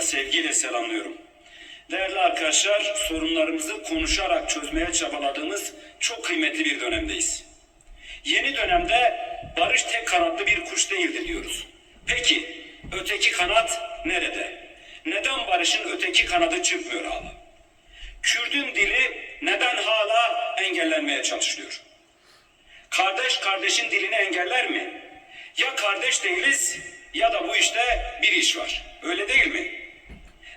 Sevgiyle selamlıyorum. Değerli arkadaşlar, sorunlarımızı konuşarak çözmeye çabaladığımız çok kıymetli bir dönemdeyiz. Yeni dönemde barış tek kanatlı bir kuş değildir diyoruz. Peki, öteki kanat nerede? Neden barışın öteki kanadı çıkmıyor hala? Kürdün dili neden hala engellenmeye çalışılıyor? Kardeş kardeşin dilini engeller mi? Ya kardeş değiliz ya da bu işte bir iş var. Öyle değil mi?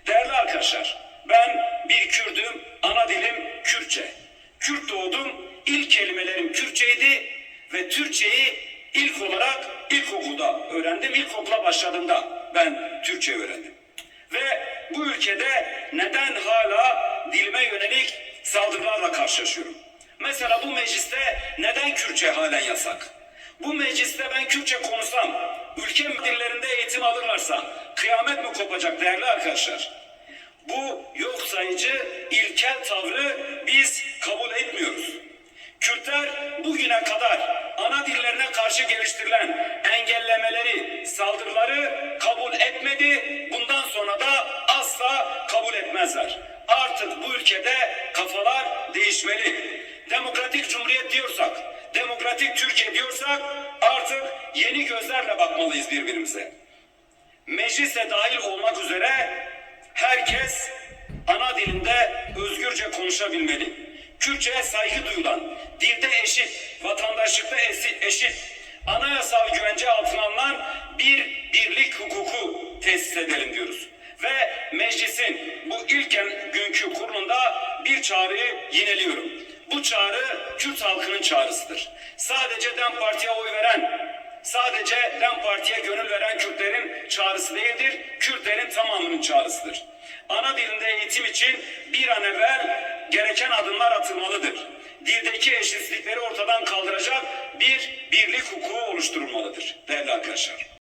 Değerli arkadaşlar, ben bir Kürdüm, ana dilim Kürtçe. Kürt doğdum, ilk kelimelerim Kürtçeydi ve Türkçeyi ilk olarak ilkokulda öğrendim. İlkokula başladığımda ben Türkçe öğrendim. Ve bu ülkede neden hala dilime yönelik saldırılarla karşılaşıyorum? Mesela bu mecliste neden Kürtçe halen yasak? Bu mecliste ben Kürtçe konuşsam, ülke dillerinde eğitim alırlarsa kıyamet mi kopacak değerli arkadaşlar? Bu yok sayıcı ilkel tavrı biz kabul etmiyoruz. Kürtler bugüne kadar ana dillerine karşı geliştirilen engellemeleri, saldırıları kabul etmedi. Bundan sonra da asla kabul etmezler. Artık bu ülkede kafalar değişmeli. Demokratik cumhuriyet diyorsak, demokratik Türkiye diyorsak artık yeni gözlerle bakmalıyız birbirimize. Meclise dahil olmak üzere herkes ana dilinde özgürce konuşabilmeli. Kürtçe'ye saygı duyulan, dilde eşit, vatandaşlıkta eşit, anayasal güvence altına alınan bir birlik hukuku tesis edelim diyoruz. Ve meclisin bu ilk günkü kurulunda bir çağrıyı yineliyorum. Bu çağrı Kürt halkının çağrısıdır. Sadece DEM Parti'ye oy veren, sadece DEM Parti'ye gönül veren Kürtlerin çağrısı değildir. Kürtlerin tamamının çağrısıdır. Ana dilinde eğitim için bir an evvel gereken adımlar atılmalıdır. Dildeki eşitsizlikleri ortadan kaldıracak bir birlik hukuku oluşturulmalıdır değerli arkadaşlar.